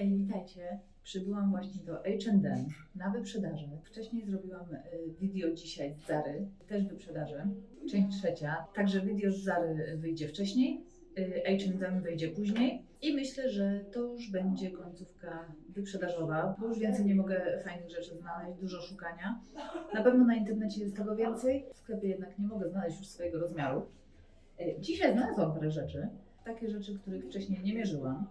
Hej, witajcie. Przybyłam właśnie do H&M na wyprzedaży. Wcześniej zrobiłam y, video dzisiaj z Zary, też wyprzedaży, część trzecia. Także video z Zary wyjdzie wcześniej, H&M wyjdzie później. I myślę, że to już będzie końcówka wyprzedażowa, bo już więcej nie mogę fajnych rzeczy znaleźć, dużo szukania. Na pewno na internecie jest tego więcej, w sklepie jednak nie mogę znaleźć już swojego rozmiaru. Y, Dzisiaj znalazłam parę rzeczy, takie rzeczy, których wcześniej nie mierzyłam.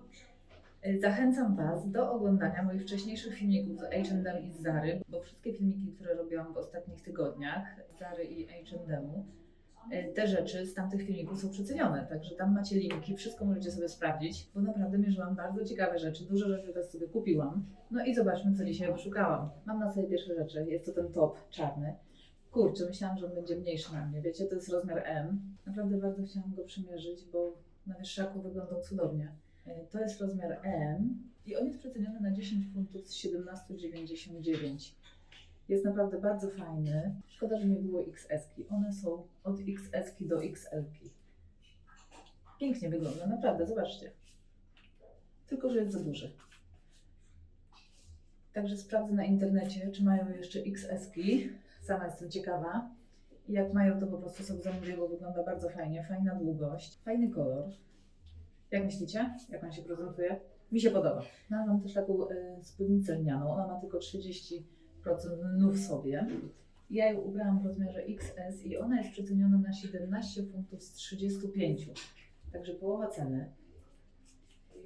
Y, Zachęcam Was do oglądania moich wcześniejszych filmików z H&M i z Zary, bo wszystkie filmiki, które robiłam w ostatnich tygodniach z Zary i H&M-u, y, te rzeczy z tamtych filmików są przecenione, także tam macie linki, wszystko możecie sobie sprawdzić, bo naprawdę mierzyłam bardzo ciekawe rzeczy, dużo rzeczy też sobie kupiłam. No i zobaczmy, co dzisiaj wyszukałam. Mam na sobie pierwsze rzeczy, jest to ten top czarny. Kurczę, myślałam, że on będzie mniejszy na mnie, wiecie, to jest rozmiar M. Naprawdę bardzo chciałam go przymierzyć, bo na wieszaku wyglądał cudownie. E, To jest rozmiar M i on jest przeceniony na 10 funtów z 17,99. Jest naprawdę bardzo fajny. Szkoda, że nie było XS-ki. One są od XS-ki do XL-ki. Pięknie wygląda, naprawdę, zobaczcie. Tylko, że jest za duży. Także sprawdzę na internecie, czy mają jeszcze XS-ki. Sama jestem ciekawa. Jak mają, to po prostu sobie zamówię, bo wygląda bardzo fajnie. Fajna długość, fajny kolor. Jak myślicie? Jak on się prezentuje? Mi się podoba. Znalazłam też taką y, spódnicę lnianą. Ona ma tylko 30% lnu w sobie. Ja ją ubrałam w rozmiarze XS i ona jest przeceniona na 17 funtów z 35. Także połowa ceny.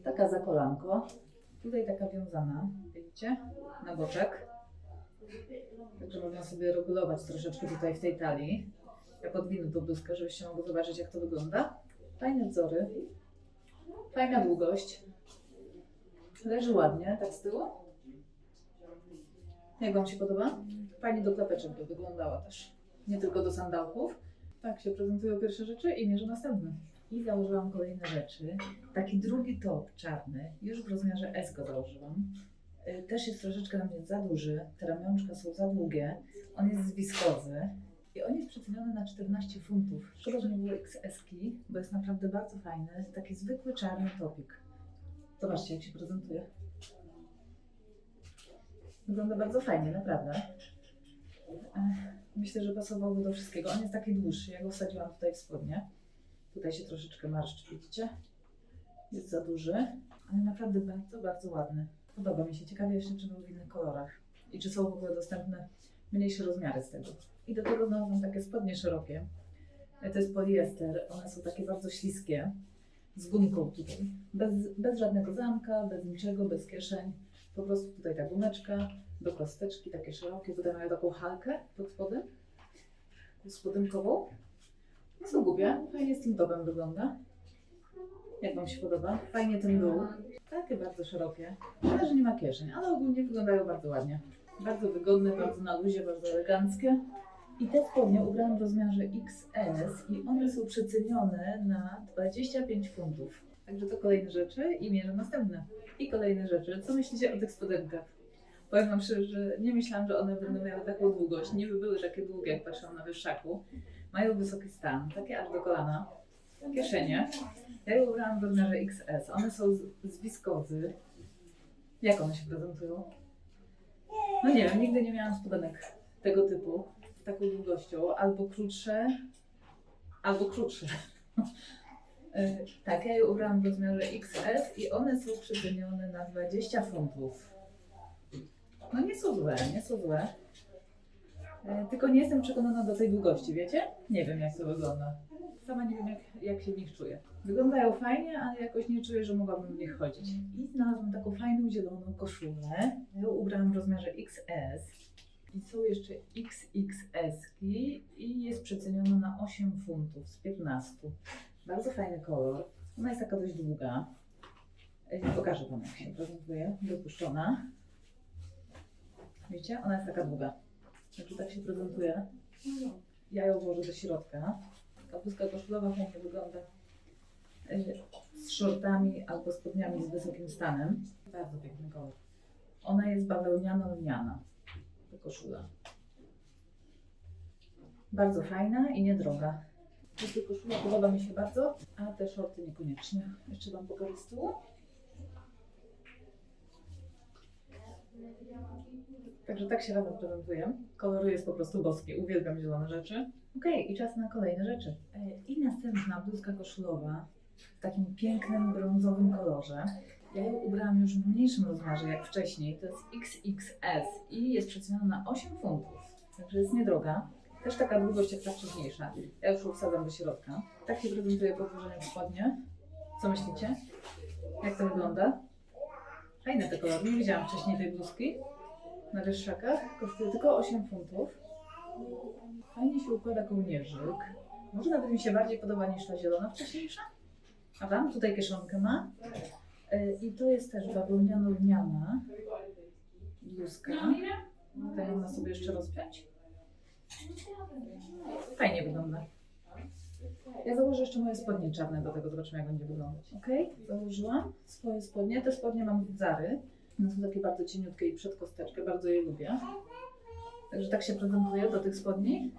Taka za kolanko. Tutaj taka wiązana, widzicie? Na boczek. Także można sobie regulować troszeczkę tutaj w tej talii. Ja podwinę tą bluzkę, żebyście mogli zobaczyć jak to wygląda. Fajne wzory. Fajna długość. Leży ładnie, tak z tyłu. Jak Wam się podoba? Fajnie do klapeczek by wyglądała też. Nie tylko do sandałków. Tak się prezentują pierwsze rzeczy i mierzę następne. I założyłam kolejne rzeczy. Taki drugi top czarny, już w rozmiarze S go założyłam. Y, Też jest troszeczkę na mnie za duży. Te ramionczka są za długie. On jest z wiskozy. I on jest przeceniony na 14 funtów. Szkoda, że nie było XS-ki, bo jest naprawdę bardzo fajny. Taki zwykły czarny topik. Zobaczcie, jak się prezentuje. Wygląda bardzo fajnie, naprawdę. Myślę, że pasowałby do wszystkiego. On jest taki dłuższy. Ja go wsadziłam tutaj w spodnie. Tutaj się troszeczkę marszczy, widzicie? Jest za duży, ale naprawdę bardzo, bardzo ładny. Podoba mi się. Ciekawie jeszcze, czy był w innych kolorach. I czy są w ogóle dostępne mniejsze rozmiary z tego. I do tego znalazłam takie spodnie szerokie. E, To jest poliester. One są takie bardzo śliskie. Z gumką tutaj. Bez, bez żadnego zamka, bez niczego, bez kieszeń. Po prostu tutaj ta gumeczka, do kosteczki, takie szerokie. Tutaj mają taką halkę pod spodem. Spodynkową. Nie są głupie. Fajnie z tym topem wygląda. Jak Wam się podoba? Fajnie ten dół. Takie bardzo szerokie. Szkoda, że nie ma kieszeń, ale ogólnie wyglądają bardzo ładnie. Bardzo wygodne, bardzo na luzie, bardzo eleganckie. I te spodnie ubrałam w rozmiarze XS i one są przecenione na 25 funtów. Także to kolejne rzeczy i mierzę następne. I kolejne rzeczy. Co myślicie o tych spodenkach? Powiem Wam szczerze, że nie myślałam, że one będą miały taką długość. Nie by były takie długie, jak patrzyłam na wyższaku. Mają wysoki stan, takie aż do kolana. Kieszenie. Ja je ubrałam w rozmiarze XS. One są z, z wiskozy. Jak one się prezentują? No nie wiem, nigdy nie miałam spodenek tego typu, z taką długością. Albo krótsze, albo krótsze. Y, tak, ja je ubrałam w rozmiarze XS i one są przycenione na 20 funtów. No nie są złe, nie są złe. Y, Tylko nie jestem przekonana do tej długości, wiecie? Nie wiem jak to wygląda. Sama nie wiem jak, jak się w nich czuję. Wyglądają fajnie, ale jakoś nie czuję, że mogłabym w nich chodzić. I znalazłam taką fajną zieloną koszulę. Ją ubrałam w rozmiarze XS. I są jeszcze XXS-ki i jest przeceniona na 8 funtów z 15. Bardzo fajny kolor. Ona jest taka dość długa. Pokażę Wam jak się prezentuje. Wypuszczona. Widzicie? Ona jest taka długa. Także tak się prezentuje. Ja ją włożę do środka. Taka bluzka koszulowa fajnie wygląda y, z shortami albo spodniami z wysokim stanem. Bardzo piękny kolor. Ona jest bawełniano-lniana. Ta koszula. Bardzo fajna i niedroga. Ta koszula podoba mi się bardzo, a te shorty niekoniecznie. Jeszcze Wam pokażę z tyłu. Także tak się razem prezentuje. Kolory jest po prostu boskie. Uwielbiam zielone rzeczy. Okej, i czas na kolejne rzeczy. E, I następna bluzka koszulowa w takim pięknym, brązowym kolorze. Ja ją ubrałam już w mniejszym rozmiarze jak wcześniej. To jest XXS i jest przeceniona na 8 funtów. Także jest niedroga. Też taka długość jak ta wcześniejsza. Ja już ją wsadzam do środka. Tak się prezentuje po włożeniu w spodnie. Co myślicie? Jak to wygląda? Fajne te kolory. Nie widziałam wcześniej tej bluzki na wieszakach. Kosztuje tylko 8 funtów. Fajnie się układa kołnierzyk. Może nawet mi się bardziej podoba niż ta zielona wcześniejsza. A Wam tutaj kieszonkę ma. Y, I to jest też bawełniano-lniana bluzka. Tutaj można sobie jeszcze rozpiąć. Fajnie wygląda. Ja założę jeszcze moje spodnie czarne do tego, zobaczymy jak będzie wyglądać. Ok, założyłam swoje spodnie. Te spodnie mam Zary. One są takie bardzo cieniutkie i przed kosteczkę, bardzo je lubię. Także tak się prezentuję do tych spodni.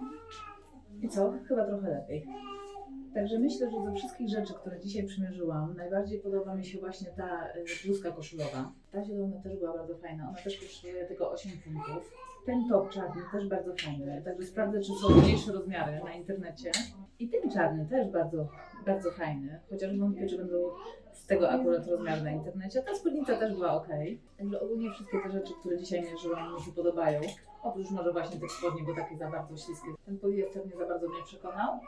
I co? Chyba trochę lepiej. Także myślę, że ze wszystkich rzeczy, które dzisiaj przymierzyłam, najbardziej podoba mi się właśnie ta y, bluzka koszulowa. Ta zielona też była bardzo fajna, ona też kosztuje tylko 8 funtów. Ten top czarny też bardzo fajny, także sprawdzę, czy są mniejsze rozmiary na internecie. I ten czarny też bardzo, bardzo fajny, chociaż wątpię, czy będą z tego akurat rozmiaru na internecie. Ta spódnica też była ok. Także ogólnie wszystkie te rzeczy, które dzisiaj mierzyłam, mi się podobają. Oprócz może właśnie tych spodni, bo takie za bardzo śliskie. Ten poliester nie za bardzo mnie przekonał.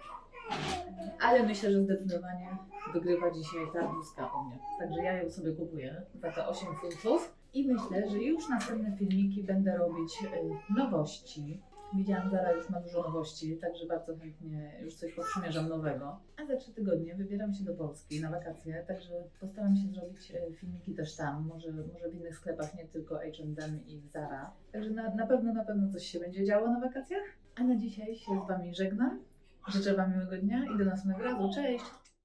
Ale myślę, że zdecydowanie wygrywa dzisiaj ta bluzka u mnie. Także ja ją sobie kupuję za te 8 funtów. I myślę, że już następne filmiki będę robić y, nowości. Widziałam, Zara już ma dużo nowości, także bardzo chętnie już coś poprzymierzam nowego. A za trzy tygodnie wybieram się do Polski na wakacje, także postaram się zrobić y, filmiki też tam, może, może w innych sklepach, nie tylko H&M i Zara. Także na, na pewno, na pewno coś się będzie działo na wakacjach. A na dzisiaj się z Wami żegnam. Życzę Wam miłego dnia i do następnego razu. Cześć!